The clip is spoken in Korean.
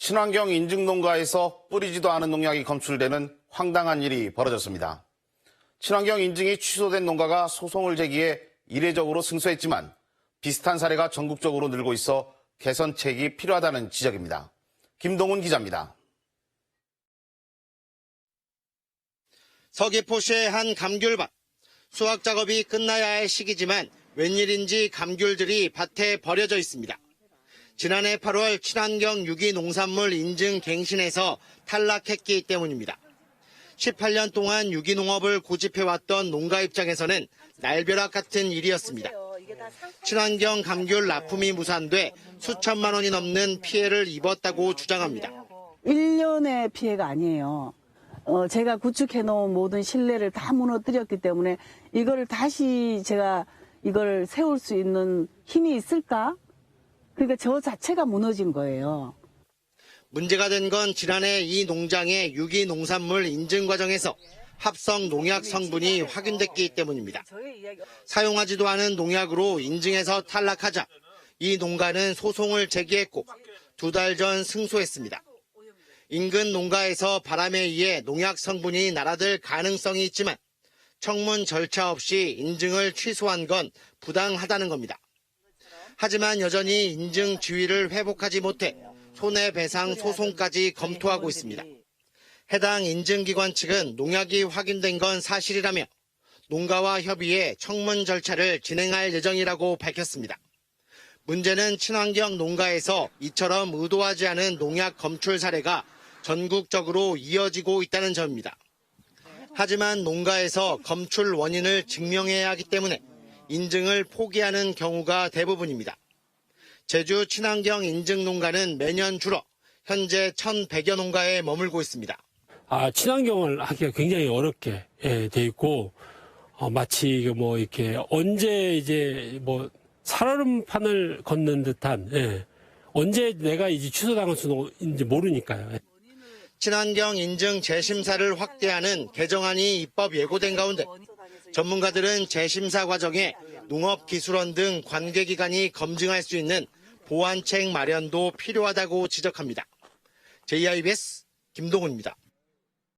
친환경 인증 농가에서 뿌리지도 않은 농약이 검출되는 황당한 일이 벌어졌습니다. 친환경 인증이 취소된 농가가 소송을 제기해 이례적으로 승소했지만 비슷한 사례가 전국적으로 늘고 있어 개선책이 필요하다는 지적입니다. 김동훈 기자입니다. 서귀포시의 한 감귤밭. 수확 작업이 끝나야 할 시기지만 웬일인지 감귤들이 밭에 버려져 있습니다. 지난해 8월 친환경 유기 농산물 인증 갱신에서 탈락했기 때문입니다. 18년 동안 유기농업을 고집해왔던 농가 입장에서는 날벼락 같은 일이었습니다. 친환경 감귤 납품이 무산돼 수천만 원이 넘는 피해를 입었다고 주장합니다. 1년의 피해가 아니에요. 어, 제가 구축해 놓은 모든 신뢰를 다 무너뜨렸기 때문에 이걸 다시 제가 이걸 세울 수 있는 힘이 있을까? 그러니까 저 자체가 무너진 거예요. 문제가 된 건 지난해 이 농장의 유기 농산물 인증 과정에서 합성 농약 성분이 확인됐기 때문입니다. 사용하지도 않은 농약으로 인증해서 탈락하자 이 농가는 소송을 제기했고 두 달 전 승소했습니다. 인근 농가에서 바람에 의해 농약 성분이 날아들 가능성이 있지만 청문 절차 없이 인증을 취소한 건 부당하다는 겁니다. 하지만 여전히 인증 지위를 회복하지 못해 손해배상 소송까지 검토하고 있습니다. 해당 인증기관 측은 농약이 확인된 건 사실이라며 농가와 협의해 청문 절차를 진행할 예정이라고 밝혔습니다. 문제는 친환경 농가에서 이처럼 의도하지 않은 농약 검출 사례가 전국적으로 이어지고 있다는 점입니다. 하지만 농가에서 검출 원인을 증명해야 하기 때문에 인증을 포기하는 경우가 대부분입니다. 제주 친환경 인증 농가는 매년 줄어 현재 1,100여 농가에 머물고 있습니다. 아, 친환경을 하기가 굉장히 어렵게 예, 돼 있고 어, 마치 뭐 이렇게 언제 이제 뭐 살얼음판을 걷는 듯한 예, 언제 내가 이제 취소당할 수는지 모르니까요. 예. 친환경 인증 재심사를 확대하는 개정안이 입법 예고된 가운데 전문가들은 재심사 과정에 농업기술원 등 관계기관이 검증할 수 있는 보완책 마련도 필요하다고 지적합니다. JIBS 김동훈입니다.